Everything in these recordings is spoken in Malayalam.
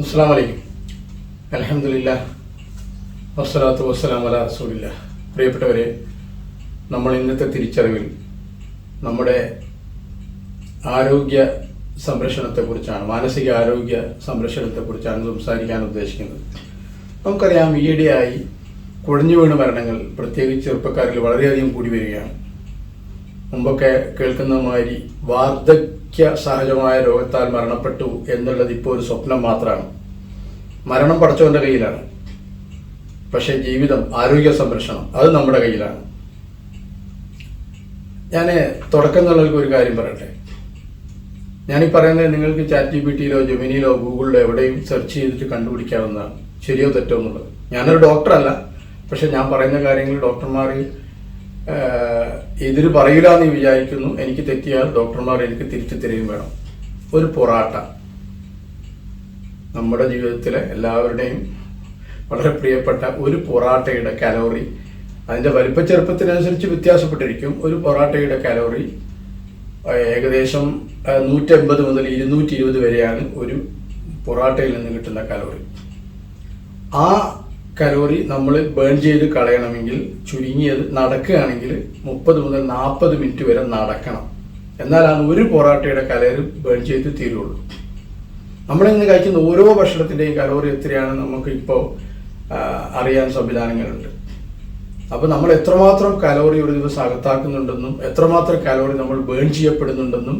അസ്സാം വലൈക്കും അലഹമില്ല വസ്സലാത്തു വസ്സലാം അല റസൂലില്ല. പ്രിയപ്പെട്ടവരെ നമ്മൾ ഇന്നത്തെ തിരിച്ചറിവിൽ നമ്മുടെ ആരോഗ്യ സംരക്ഷണത്തെക്കുറിച്ചാണ് മാനസിക ആരോഗ്യ സംരക്ഷണത്തെക്കുറിച്ചാണ് സംസാരിക്കാൻ ഉദ്ദേശിക്കുന്നത്. നമുക്കറിയാം ഈയിടെയായി കുഴഞ്ഞു വീണ് മരണങ്ങൾ പ്രത്യേകിച്ച് ചെറുപ്പക്കാരിൽ വളരെയധികം കൂടി വരികയാണ്. മുമ്പൊക്കെ കേൾക്കുന്ന മാതിരി വാർദ്ധക്യ സഹജമായ രോഗത്താൽ മരണപ്പെട്ടു എന്നുള്ളത് ഇപ്പോൾ ഒരു സ്വപ്നം മാത്രമാണ് മരണം പടച്ചവന്റെ കയ്യിലാണ്. പക്ഷേ ജീവിതം ആരോഗ്യ സംരക്ഷണം അത് നമ്മുടെ കയ്യിലാണ്. ഞാൻ തുടക്കം നിങ്ങൾക്ക് ഒരു കാര്യം പറയട്ടെ. ഞാനീ പറയുന്നത് നിങ്ങൾക്ക് ചാറ്റ് ജി പി ടിയിലോ ജെമിനിയിലോ ഗൂഗിളിലോ എവിടെയും സെർച്ച് ചെയ്തിട്ട് കണ്ടുപിടിക്കാവുന്നതാണ്. ശരിയോ തെറ്റോ എന്നുള്ളത്. ഞാനൊരു ഡോക്ടറല്ല. പക്ഷെ ഞാൻ പറയുന്ന കാര്യങ്ങൾ ഡോക്ടർമാർ എതിര് പറയില്ല എന്ന് വിചാരിക്കുന്നു. എനിക്ക് തെറ്റിയാൽ ഡോക്ടർമാർ എനിക്ക് തിരിച്ചു തരികയും വേണം. ഒരു പൊറാട്ട. നമ്മുടെ ജീവിതത്തിലെ എല്ലാവരുടെയും വളരെ പ്രിയപ്പെട്ട ഒരു പൊറാട്ടയുടെ കലോറി. അതിന്റെ വലിപ്പ ചെറുപ്പത്തിനനുസരിച്ച് വ്യത്യാസപ്പെട്ടിരിക്കും. ഒരു പൊറാട്ടയുടെ കലോറി ഏകദേശം നൂറ്റമ്പത് മുതൽ ഇരുന്നൂറ്റി ഇരുപത് വരെയാണ് ഒരു പൊറാട്ടയിൽ നിന്ന് കിട്ടുന്ന കലോറി. ആ കലോറി നമ്മൾ ബേൺ ചെയ്ത് കളയണമെങ്കിൽ ചുരുങ്ങിയത് നടക്കുകയാണെങ്കിൽ മുപ്പത് മുതൽ നാൽപ്പത് മിനിറ്റ് വരെ നടക്കണം. എന്നാലാണ് ഒരു പൊറാട്ടയുടെ കലോറി ബേൺ ചെയ്ത് തീരുള്ളൂ. നമ്മളിന്ന് കഴിക്കുന്ന ഓരോ ഭക്ഷണത്തിന്റെയും കലോറി എത്രയാണ് നമുക്ക് ഇപ്പോൾ അറിയാൻ സംവിധാനങ്ങളുണ്ട്. അപ്പോൾ നമ്മൾ എത്രമാത്രം കലോറി ഒരു ദിവസം അകത്താക്കുന്നുണ്ടെന്നും എത്രമാത്രം കലോറി നമ്മൾ ബേൺ ചെയ്യപ്പെടുന്നുണ്ടെന്നും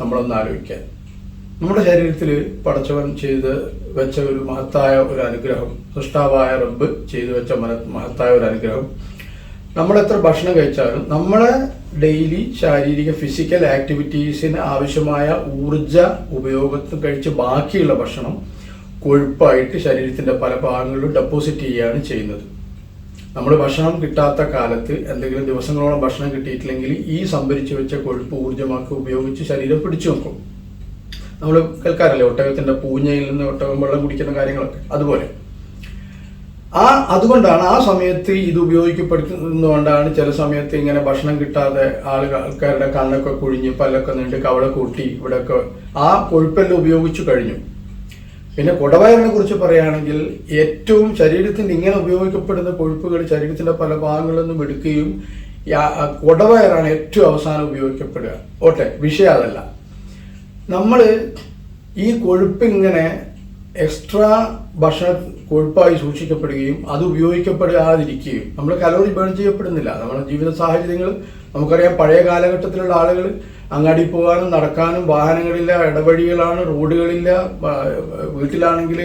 നമ്മളൊന്ന് ആലോചിക്കാൻ നമ്മുടെ ശരീരത്തിൽ പടച്ചവൻ ചെയ്ത് വെച്ച ഒരു മഹത്തായ ഒരു അനുഗ്രഹം. സൃഷ്ടാവായ റബ്ബ് ചെയ്തു വെച്ച മഹത്തായ ഒരു അനുഗ്രഹം. നമ്മൾ എത്ര ഭക്ഷണം കഴിച്ചാലും നമ്മളെ ഡെയിലി ശാരീരിക ഫിസിക്കൽ ആക്ടിവിറ്റീസിന് ആവശ്യമായ ഊർജ ഉപയോഗത്തിന് കഴിച്ച് ബാക്കിയുള്ള ഭക്ഷണം കൊഴുപ്പായിട്ട് ശരീരത്തിന്റെ പല ഭാഗങ്ങളിലും ഡെപ്പോസിറ്റ് ചെയ്യുകയാണ് ചെയ്യുന്നത്. നമ്മൾ ഭക്ഷണം കിട്ടാത്ത കാലത്ത് എന്തെങ്കിലും ദിവസങ്ങളോളം ഭക്ഷണം കിട്ടിയിട്ടില്ലെങ്കിൽ ഈ സംഭരിച്ചു വെച്ച കൊഴുപ്പ് ഊർജമാക്കി ഉപയോഗിച്ച് ശരീരം പിടിച്ചു വെക്കും. നമ്മൾ കേൾക്കാറില്ലേ? ഒട്ടകത്തിന്റെ പൂഞ്ഞയിൽ നിന്ന് ഒട്ടകം വെള്ളം കുടിക്കുന്ന കാര്യങ്ങളൊക്കെ. അതുപോലെ. ആ അതുകൊണ്ടാണ് ആ സമയത്ത് ഇത് ഉപയോഗിക്കപ്പെടുന്നതുകൊണ്ടാണ് ചില സമയത്ത് ഇങ്ങനെ ഭക്ഷണം കിട്ടാതെ ആളുകൾ ആൾക്കാരുടെ കണ്ണൊക്കെ കുഴിഞ്ഞ് പല്ലൊക്കെ നീണ്ട് കവള കൂട്ടി ഇവിടെയൊക്കെ ആ കൊഴുപ്പെല്ലാം ഉപയോഗിച്ചു കഴിഞ്ഞു. പിന്നെ കുടവയറിനെ കുറിച്ച് പറയുകയാണെങ്കിൽ ഏറ്റവും ശരീരത്തിന്റെ ഇങ്ങനെ ഉപയോഗിക്കപ്പെടുന്ന കൊഴുപ്പുകൾ ശരീരത്തിന്റെ പല ഭാഗങ്ങളിൽ നിന്നും എടുക്കുകയും കുടവയറാണ് ഏറ്റവും അവസാനം ഉപയോഗിക്കപ്പെടുക. ഓട്ടെ വിഷയം അതല്ല. നമ്മൾ ഈ കൊഴുപ്പ് ഇങ്ങനെ എക്സ്ട്രാ ഭക്ഷണ കൊഴുപ്പായി സൂക്ഷിക്കപ്പെടുകയും അത് ഉപയോഗിക്കപ്പെടാതിരിക്കുകയും നമ്മൾ കലോറി ബേൺ ചെയ്യപ്പെടുന്നില്ല. നമ്മുടെ ജീവിത സാഹചര്യങ്ങൾ നമുക്കറിയാം പഴയ കാലഘട്ടത്തിലുള്ള ആളുകൾ അങ്ങാടി പോകാനും നടക്കാനും വാഹനങ്ങളില്ല ഇടവഴികളാണ് റോഡുകളില്ല വീട്ടിലാണെങ്കിൽ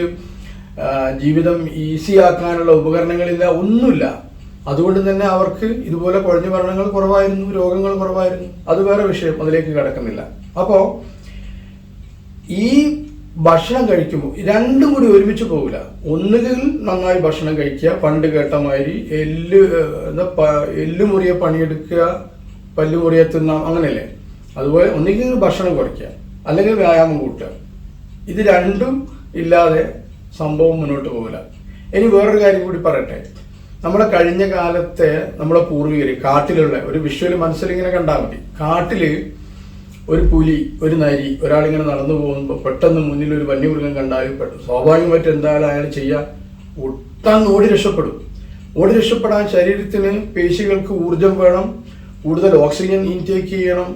ജീവിതം ഈസി ആക്കാനുള്ള ഉപകരണങ്ങളില്ല ഒന്നുമില്ല. അതുകൊണ്ട് തന്നെ അവർക്ക് ഇതുപോലെ കുഴഞ്ഞു മരണങ്ങൾ കുറവായിരുന്നു രോഗങ്ങൾ കുറവായിരുന്നു. അത് വേറെ വിഷയം അതിലേക്ക് കിടക്കുന്നില്ല. അപ്പോൾ ഈ ഭക്ഷണം കഴിക്കുമ്പോൾ രണ്ടും കൂടി ഒരുമിച്ച് പോകില്ല ഒന്നുകിൽ നന്നായി ഭക്ഷണം കഴിക്കുക പണ്ട് കേട്ട മാതിരി എല്ല് എന്താ എല്ല് മുറിയെ പണിയെടുക്കുക പല്ല് മുറിയെ തിന്നാം അങ്ങനെയല്ലേ? അതുപോലെ ഒന്നുകിൽ ഭക്ഷണം കുറയ്ക്കുക അല്ലെങ്കിൽ വ്യായാമം കൂട്ടുക. ഇത് രണ്ടും ഇല്ലാതെ സംഭവം മുന്നോട്ട് പോകില്ല ഇനി വേറൊരു കാര്യം കൂടി പറയട്ടെ. നമ്മുടെ കഴിഞ്ഞ കാലത്തെ നമ്മുടെ പൂർവികർ കാട്ടിലുള്ള ഒരു വിഷ്വൽ മനസ്സിലിങ്ങനെ കണ്ടാൽ മതി. കാട്ടിൽ ഒരു പുലി ഒരു നരി ഒരാളിങ്ങനെ നടന്നു പോകുമ്പോൾ പെട്ടെന്ന് മുന്നിൽ ഒരു വന്യമൃഗം കണ്ടാൽ സ്വാഭാവികമായിട്ട് എന്തായാലും അയാൾ ചെയ്യാ? ഒട്ടാൻ ഓടി രക്ഷപ്പെടും. ഓടി രക്ഷപ്പെടാൻ ശരീരത്തിന് പേശികൾക്ക് ഊർജം വേണം കൂടുതൽ ഓക്സിജൻ ഇൻടേക്ക് ചെയ്യണം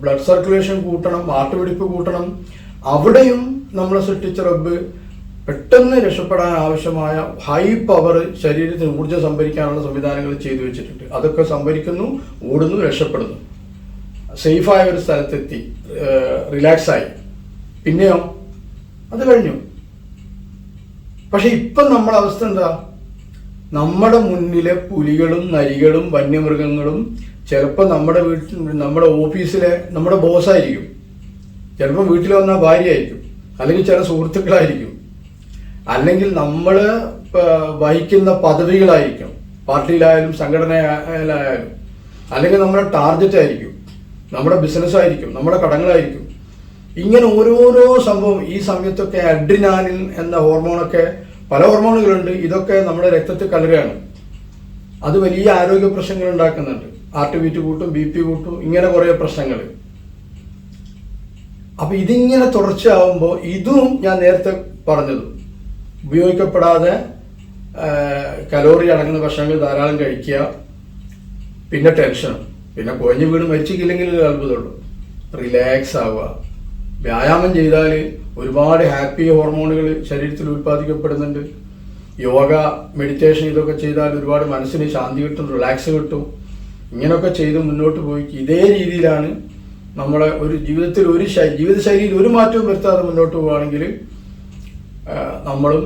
ബ്ലഡ് സർക്കുലേഷൻ കൂട്ടണം ആട്ടുപിടിപ്പ് കൂട്ടണം. അവിടെയും നമ്മളെ സൃഷ്ടിച്ച റബ്ബ് പെട്ടെന്ന് രക്ഷപ്പെടാൻ ആവശ്യമായ ഹൈ പവർ ശരീരത്തിന് ഊർജം സംഭരിക്കാനുള്ള സംവിധാനങ്ങൾ ചെയ്തു വെച്ചിട്ടുണ്ട്. അതൊക്കെ സംഭരിക്കുന്നു ഓടുന്നു രക്ഷപ്പെടുന്നു. സേഫായ ഒരു സ്ഥലത്തെത്തി റിലാക്സ് ആയി പിന്നെയോ? അത് കഴിഞ്ഞു. പക്ഷെ ഇപ്പം നമ്മുടെ അവസ്ഥ എന്താ? നമ്മുടെ മുന്നിലെ പുലികളും നരികളും വന്യമൃഗങ്ങളും ചിലപ്പോൾ നമ്മുടെ വീട്ടിൽ നമ്മുടെ ഓഫീസിലെ നമ്മുടെ ബോസായിരിക്കും. ചിലപ്പോൾ വീട്ടിൽ വന്ന ഭാര്യയായിരിക്കും അല്ലെങ്കിൽ ചില സുഹൃത്തുക്കളായിരിക്കും. അല്ലെങ്കിൽ നമ്മൾ വഹിക്കുന്ന പദവികളായിരിക്കും. പാർട്ടിയിലായാലും സംഘടനയിലായാലും അല്ലെങ്കിൽ നമ്മുടെ ടാർഗറ്റ് ആയിരിക്കും നമ്മുടെ ബിസിനസ്സായിരിക്കും നമ്മുടെ കടങ്ങളായിരിക്കും. ഇങ്ങനെ ഓരോരോ സംഭവം ഈ സമയത്തൊക്കെ അഡ്രിനാലിൻ എന്ന ഹോർമോണൊക്കെ പല ഹോർമോണുകളുണ്ട്. ഇതൊക്കെ നമ്മുടെ രക്തത്തിൽ കലരുകയാണ്. അത് വലിയ ആരോഗ്യ പ്രശ്നങ്ങൾ ഉണ്ടാക്കുന്നുണ്ട്. ഹാർട്ട് കൂട്ടും ബി പി കൂട്ടും ഇങ്ങനെ കുറേ പ്രശ്നങ്ങൾ. അപ്പൊ ഇതിങ്ങനെ തുടർച്ചയാവുമ്പോൾ ഇതും ഞാൻ നേരത്തെ പറഞ്ഞത്. ഉപയോഗിക്കപ്പെടാതെ കലോറി അടങ്ങുന്ന ഭക്ഷണങ്ങൾ ധാരാളം കഴിക്കുക പിന്നെ ടെൻഷനും പിന്നെ കുഴഞ്ഞു വീട് മരിച്ചില്ലെങ്കിൽ അത്ഭുതമുള്ളൂ റിലാക്സ് ആവുക. വ്യായാമം ചെയ്താൽ ഒരുപാട് ഹാപ്പി ഹോർമോണുകൾ ശരീരത്തിൽ ഉൽപ്പാദിക്കപ്പെടുന്നുണ്ട്. യോഗ മെഡിറ്റേഷൻ ഇതൊക്കെ ചെയ്താൽ ഒരുപാട് മനസ്സിന് ശാന്തി കിട്ടും റിലാക്സ് കിട്ടും. ഇങ്ങനെയൊക്കെ ചെയ്ത് മുന്നോട്ട് പോയി. ഇതേ രീതിയിലാണ് നമ്മളെ ഒരു ജീവിതത്തിൽ ഒരു ജീവിതശൈലിയിൽ ഒരു മാറ്റവും വരുത്താതെ മുന്നോട്ട് പോവുകയാണെങ്കിൽ നമ്മളും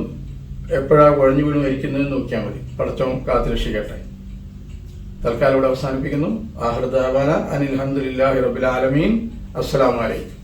എപ്പോഴാണ് കുഴഞ്ഞു വീണ് മരിക്കുന്നത് നോക്കിയാൽ മതി. പടച്ചവും കാത്തു രക്ഷിക്കട്ടെ തൽക്കാലം ഇവിടെ അവസാനിപ്പിക്കുന്നു. ആഹൃദാന അനിൽ ഹന്ദുലില്ലാഹി റബിൽ അസ്സലാമലൈക്കും